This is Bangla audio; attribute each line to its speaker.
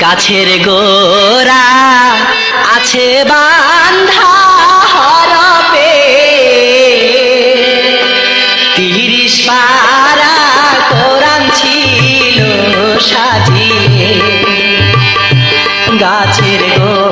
Speaker 1: গাছের গোরা আছে বান্ধা হরপে। তিরিশ পারা কোরআন ছিল সাজিয়ে। গাছের গোরা